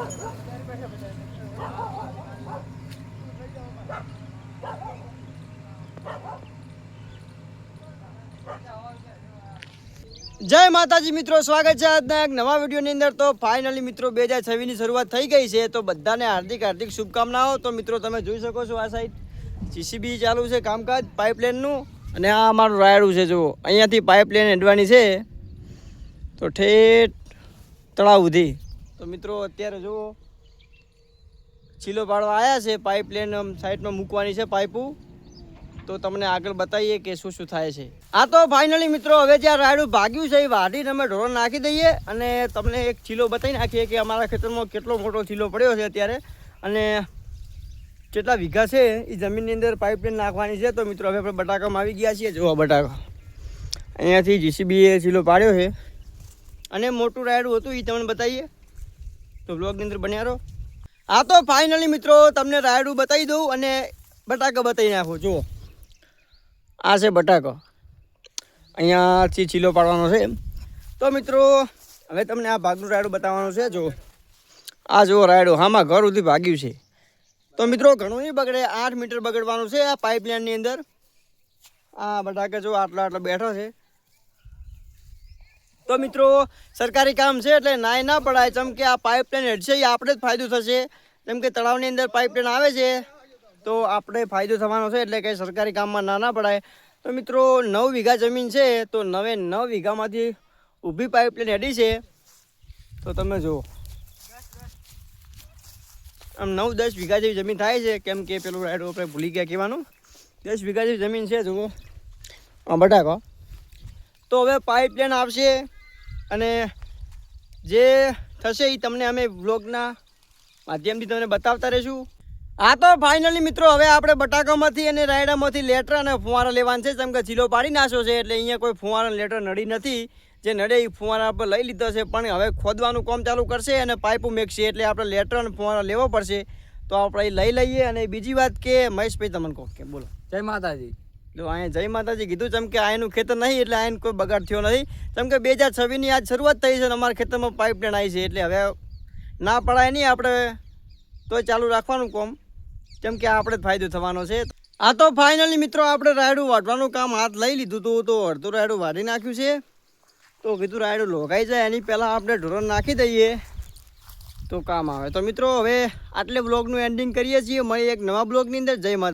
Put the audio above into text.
જય માતાજી મિત્રો, સ્વાગત છે આજના એક નવા વિડીયોની અંદર. તો ફાઇનલી મિત્રો, બે હજાર છવ્વીસની શરૂઆત થઈ ગઈ છે. તો બધાને હાર્દિક હાર્દિક શુભકામનાઓ. તો મિત્રો, તમે જોઈ શકો છો આ સાઈડ સીસીબી ચાલુ છે કામકાજ પાઇપલાઇનનું અને આ અમારું રાયડું છે, જુઓ. અહીંયાથી પાઇપલાઇન હેડવાની છે. તો ઠેઠ તળાવ સુધી. તો મિત્રો, અત્યારે જુઓ. છીલો પાડવા આવ્યા છે પાઇપલાઇન સાઈડમાં મૂકવાની છે પાઇપો. તો તમને આગળ બતાવીએ કે શું શું થાય છે. આ તો ફાઇનલી મિત્રો, હવે જ્યાં રાયડું ભાગ્યું છે એ વાઢીને અમે ઢોરણ નાખી દઈએ અને તમને એક ચીલો બતાવી નાખીએ કે અમારા ખેતરમાં કેટલો મોટો ચીલો પડ્યો છે અત્યારે. અને કેટલા વીઘા છે એ જમીનની અંદર પાઇપલાઇન નાખવાની છે. તો મિત્રો, હવે આપણે બટાકામાં આવી ગયા છીએ. જોવા બટાકા. અહીંયાથી જીસીબીએ ચીલો પાડ્યો છે. અને મોટું રાયડું હતું એ તમને બતાવીએ. તો બ્લોગની અંદર બન્યા રહો. હા તો ફાઇનલી મિત્રો તમને રાયડું બતાવી દઉં અને બટાકા બતાવી નાખું, જુઓ. આ છે બટાકો. અહીંયાથી ચીલો પાડવાનો છે તો મિત્રો, હવે તમને આ ભાગનું રાયડું બતાવવાનું છે જો આ જુઓ રાયડું, હામાં ઘર સુધી ભાગ્યું છે. તો મિત્રો, ઘણું નહીં બગડે, આઠ મીટર બગડવાનું છે આ પાઇપલાઇનની અંદર. આ બટાકા જો આટલા આટલા બેઠો છે. તો મિત્રો, સરકારી કામ છે એટલે નાય ના પડાય. જેમ કે આ પાઇપલાઇન હેડશે એ આપણે જ ફાયદો થશે. જેમ કે તળાવની અંદર પાઇપલાઇન આવે છે, તો આપણે ફાયદો થવાનો છે એટલે કંઈ સરકારી કામમાં ના ના પડાય. તો મિત્રો, નવ વીઘા જમીન છે, તો નવે નવ વીઘામાંથી ઊભી પાઇપલાઇન હેડી છે. તો તમે જુઓ. આમ નવ દસ વીઘા જેવી જમીન થાય છે, કેમ કે પેલું રાઈડ આપણે ભૂલી ગયા કહેવાનું. દસ વીઘા જેવી જમીન છે, જુઓ. બટાકો. તો હવે પાઇપલાઇન આવશે. અને જે થશે એ તમને અમે બ્લોગના માધ્યમથી તમને બતાવતા રહીશું. હા તો ફાઇનલી મિત્રો, હવે આપણે બટાકામાંથી અને રાયડામાંથી લેટર અને ફુવારા લેવાનું છે. જેમ કે ચીલો પાડી નાખ્યો છે એટલે અહીંયા કોઈ ફુવારા લેટર નડી નથી. જે નડે એ ફુવારા પર લઈ લીધો છે, પણ હવે ખોદવાનું કામ ચાલુ કરશે અને પાઇપો મેકશે એટલે આપણે લેટર અને ફુવારા લેવો પડશે. તો આપણે એ લઈ લઈએ. અને બીજી વાત કે મહેશભાઈ, તમને કહો કે બોલો. જય માતાજી. જો અહીંયા જય માતાજી કીધું જેમ કે આયનું ખેતર નહીં, એટલે આયન કોઈ બગાડ થયો નથી. જેમ કે બે હજાર છવ્વીસની આજ શરૂઆત થઈ છે અમારા ખેતરમાં પાઇપલાઇન આવી છે, એટલે હવે ના પડાય નહીં આપણે. તોય ચાલુ રાખવાનું કોમ. કેમ આપણે જ ફાયદો થવાનો છે. આ તો ફાઇનલી મિત્રો આપણે રાયડું વાટવાનું કામ હાથ લઈ લીધું હતું તો અડધું રાયડું વાટી નાખ્યું છે. તો કીધું રાયડું લોકાઈ જાય, એની પહેલાં આપણે ઢોરણ નાખી દઈએ. તો કામ આવે. તો મિત્રો હવે આટલે બ્લોગનું એન્ડિંગ કરીએ છીએ. મળીએ એક નવા બ્લોગની અંદર. જય માતા